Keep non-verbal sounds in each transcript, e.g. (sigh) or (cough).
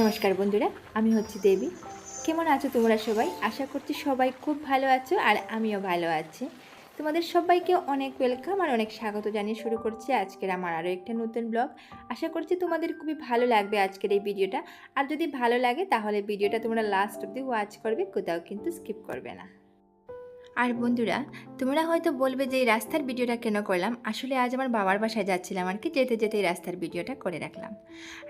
নমস্কার বন্ধুরা, আমি হচ্ছি দেবী। কেমন আছো তোমরা সবাই? আশা করছি সবাই খুব ভালো আছো আর আমিও ভালো আছি। তোমাদের সবাইকে অনেক ওয়েলকাম আর অনেক স্বাগত জানিয়ে শুরু করছি আজকের আমার আরও একটা নতুন ব্লগ আশা করছি তোমাদের খুবই ভালো লাগবে আজকের এই ভিডিওটা। আর যদি ভালো লাগে তাহলে ভিডিওটা তোমরা লাস্ট অব্দি ওয়াচ করবে, কোথাও কিন্তু স্কিপ করবে না। আর বন্ধুরা, তোমরা হয়তো বলবে যে এই রাস্তার ভিডিওটা কেন করলাম? আসলে আজ আমার বাবার বাসায় যাচ্ছিলাম আর কি, যেতে যেতে এই রাস্তার ভিডিওটা করে রাখলাম।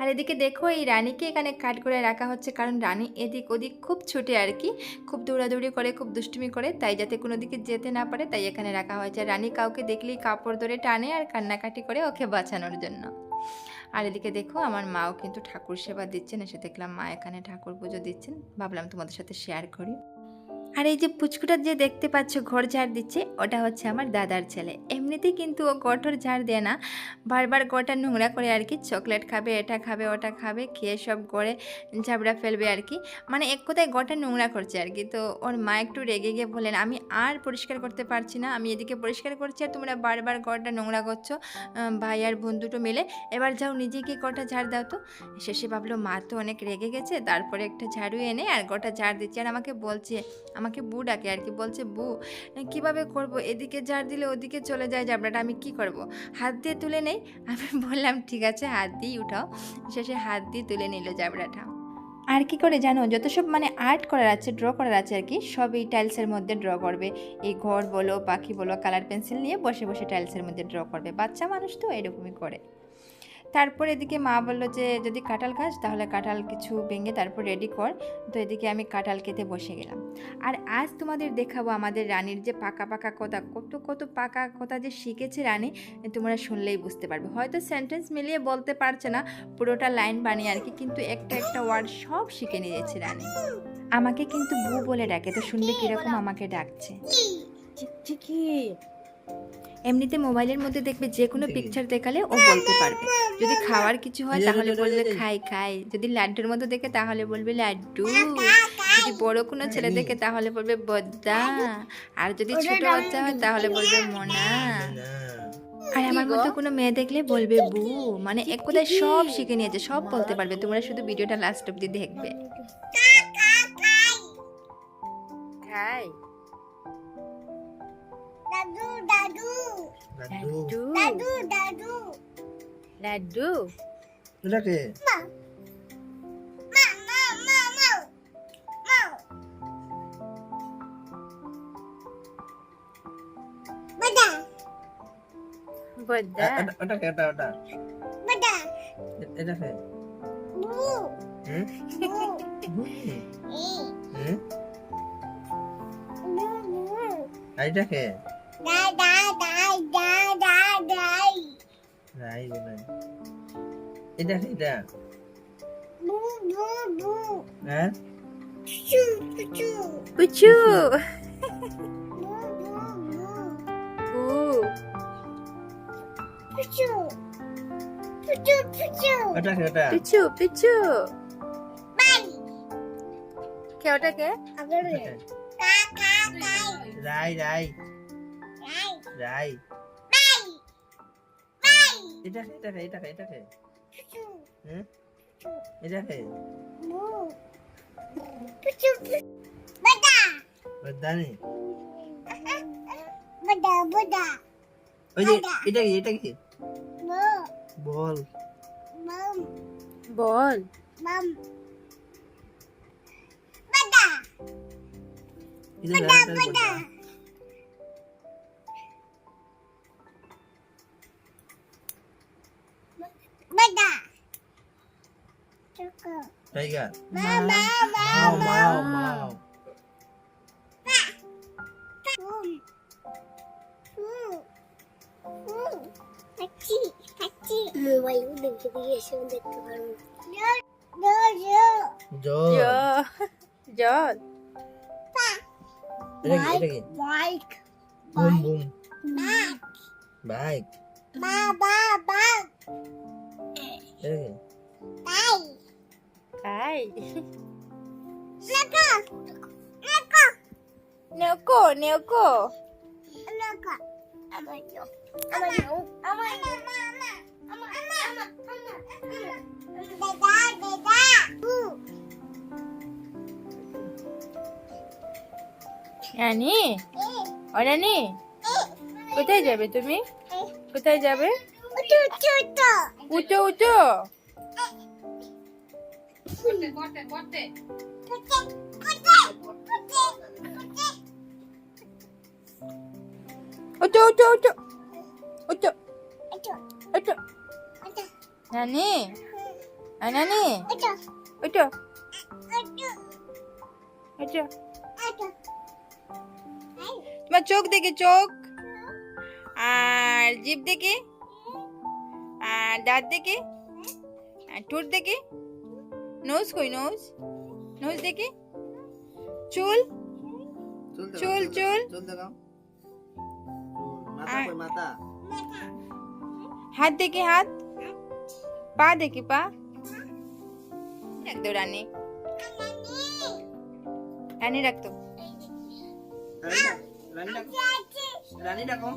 আর এদিকে দেখো, এই রানীকে এখানে কাট করে রাখা হচ্ছে কারণ রানী এদিক ওদিক খুব ছুটে আর কি, খুব দৌড়াদৌড়ি করে, খুব দুষ্টুমি করে, তাই যাতে কোনো দিকে যেতে না পারে, তাই এখানে রাখা হয়েছে। রানী কাউকে দেখলেই কাপড় ধরে টানে আর কান্নাকাটি করে ওকে বাঁচানোর জন্য। আর এদিকে দেখো, আমার মাও কিন্তু ঠাকুর সেবা দিচ্ছেন, এসে দেখলাম মা এখানে ঠাকুর পুজো দিচ্ছেন। ভাবলাম তোমাদের সাথে শেয়ার করি। আর এই যে পুচকুটা যে দেখতে পাচ্ছ, ঘর ঝাড় দিচ্ছে, ওটা হচ্ছে আমার দাদার ছেলে। এমনিতেই কিন্তু ও গটর ঝাড় দেয় না। বারবার গটা নোংরা করে আর কি, চকলেট খাবে, এটা খাবে, ওটা খাবে, খেয়ে সব করে ঝাবড়া ফেলবে আর কি। মানে এক কথায় গটা নোংরা করছে আর কি। তো ওর মা একটু রেগে গিয়ে বলেন আমি আর পরিষ্কার করতে পারছি না। আমি এদিকে পরিষ্কার করছি আর তোমরা বারবার গড়টা নোংরা করছ। ভাই আর বোন দুটো মিলে, এবার যাও নিজেকে গটা ঝাড় দাও তো। শেষে ভাবলো, মা তো অনেক রেগে গেছে, তারপরে একটা ঝাড়ু এনে আর গোটা ঝাড় দিচ্ছে। আর আমাকে বলছে আমাকে বু ডাকে আর কি, বলছে, বু কীভাবে করব? এদিকে ঝাড় দিলে ওদিকে চলে যায় জাবড়াটা আমি কি করব? হাত দিয়ে তুলে নেই, আমি (laughs) বললাম, ঠিক আছে, হাত দিয়েই উঠাও। শেষে হাত দিয়ে তুলে নিল জাবড়াটা আর কি করে জানো, যত সব মানে আর্ট করার আছে, ড্র করার আছে আর কি, সব এই টাইলসের মধ্যে ড্র করবে। এই ঘর বলো, পাখি বলো, কালার পেন্সিল নিয়ে বসে বসে টাইলসের মধ্যে ড্র করবে। বাচ্চা মানুষ তো এরকমই করে। তারপর এদিকে মা বলল যে, যদি কাঁঠাল খাস, তাহলে কাঁঠাল কিছু ভেঙে তারপর রেডি কর। তো এদিকে আমি কাঁঠাল খেতে বসে গেলাম। আর আজ তোমাদের দেখাবো আমাদের রানীর যে পাকা পাকা কথা, কত কত পাকা কথা যে শিখেছে রানী, তোমরা শুনলেই বুঝতে পারবে। হয়তো সেন্টেন্স মিলিয়ে বলতে পারছে না, পুরোটা লাইন বানিয়ে আর কি, কিন্তু একটা একটা ওয়ার্ড সব শিখে নিয়েছে রানী। আমাকে কিন্তু বউ বলে ডাকে, তো শুনলে কীরকম আমাকে ডাকছে। টিকটিকি এমনিতে মোবাইলের মধ্যে দেখবে যে কোনো পিকচার দেখালে ও বলতে পারবে। যদি খাওয়ার কিছু হয় তাহলে বলবে খাই খাই। যদি লাড্ডুর মতো দেখে তাহলে বলবে লাড্ডু। যদি বড় কোনো ছেলে দেখে তাহলে বলবে বদ্দা। আর যদি ছোট বাচ্চা হয় তাহলে বলবে মোনা। আর আমার মতো কোনো মেয়ে দেখলে বলবে বু। মানে এক কথায় সব শিখে নিয়েছে সব বলতে পারবে। তোমরা শুধু ভিডিওটা লাস্ট অব্দি দেখবে। খাই। দাদু দাদু। লাড্ডু দাদু দাদু লাড্ডু এটাকে মা মা মা মা মা মা বাদা বদ্দা ওটাকে এটা ওটা বাদা এটাকে বু হুম বু হুম এই হুম বু বু এটাকে দা দা দা দা দা দাই রাই বলে এটাকে এটা বু বু বু হ্যাঁ চু চু পুচু বু বু বু পু চু চু চু ওটাকে ওটা পিচু পিচু বাই কে ওটা কে আগরে কা কা কাই রাই রাই রাই। রাই। বাই বাই এটাকে এটাকে এটাকে এটাকে চু হুম? এটাকে বু। চু বাদা। বদানি। বাদা বাদা। ওই যে এটা কি এটা কি? বল। বল। মাম বাদা। এটা বাদা বল বাদা। চুকু টাইগার মা মা মা মাও মাও মাও ফুল ফুল ফুল কাচি কাচি মোবাইল দেখে দিয়ে এসে দেখতে পারব জো জো জল জ জল এটা কি Hai. Neko. Neko. Neko, Neko. Neko. Ama yo. Ama yo. Ama yo. Ama ama. Ama ama. Ama. Dada, dada. Bu. Yani. Eh. Oh, Ora ni. Eh. Kotai jabe tumi? Eh. Kotai jabe? শুনলে করতে করতে। ওটো ওটো ওটো ওটো ওটো নানি I নানি। তোমার চোখ দেখি চোখ। আর জিভ দেখি। আর দাঁত দেখি। আর ঠোঁট দেখি। নোজ কই নোজ নোজ দেখি চুল চুল চুল হাত দেখি হাত পা দেখি পা রাখ দো রানী রানী রাখ তো রানী ডাকো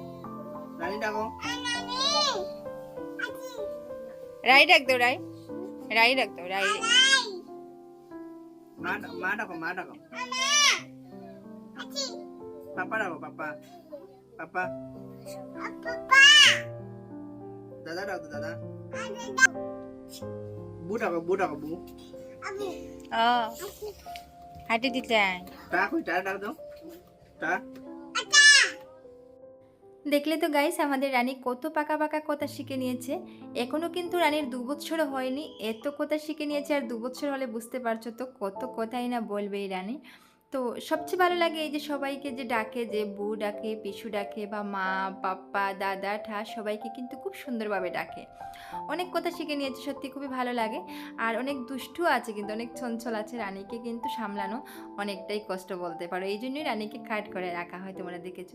রানী ডাকো রাই রাখ দো রাই রাই রাখ দো রাই Mana mana kok mana kok? Mama. Achi. Papa dah papa. Papa. Papa. Dada dah dada. Buda kok buda kok bu? Abi. Oh. Ada di tang. Tak aku tak dah tu. Tak. দেখলে তো guys আমাদের রানী কত পাকা পাকা কথা শিখে নিয়েছে। এখনও কিন্তু রানীর দু বছরও হয়নি। এত কথা শিখে নিয়েছে আর দু বছর হলে বুঝতে পারছ তো কত কথাই না বলবে এই রানী। তো সবচেয়ে ভালো লাগে এই যে সবাইকে যে ডাকে, যে বউ ডাকে, পিসু ডাকে বা মা, পাপ্পা, দাদা, ঠা সবাইকে কিন্তু খুব সুন্দরভাবে ডাকে। অনেক কথা শিখে নিয়েছে, সত্যি খুবই ভালো লাগে। আর অনেক দুষ্টু আছে কিন্তু, অনেক চঞ্চল আছে রানীকে কিন্তু সামলানো অনেকটাই কষ্ট বলতে পারো। এই জন্যই রানীকে কাট করে রাখা হয়, তোমরা দেখেছ।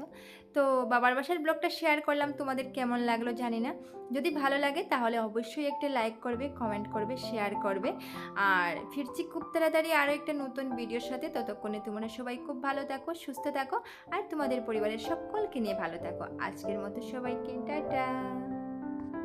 তো বাবার বাসার ব্লগটা শেয়ার করলাম, তোমাদের কেমন লাগল জানি না। যদি ভালো লাগে তাহলে অবশ্যই একটা লাইক করবে, কমেন্ট করবে, শেয়ার করবে। আর ফিরছি খুব তাড়াতাড়ি আরও একটা নতুন ভিডিওর সাথে, ততক্ষণে তোমরা সবাই খুব ভালো থাকো, সুস্থ থাকো আর তোমাদের পরিবারের সকলকে নিয়ে ভালো থাকো। আজকের মতো সবাইকে টাটা।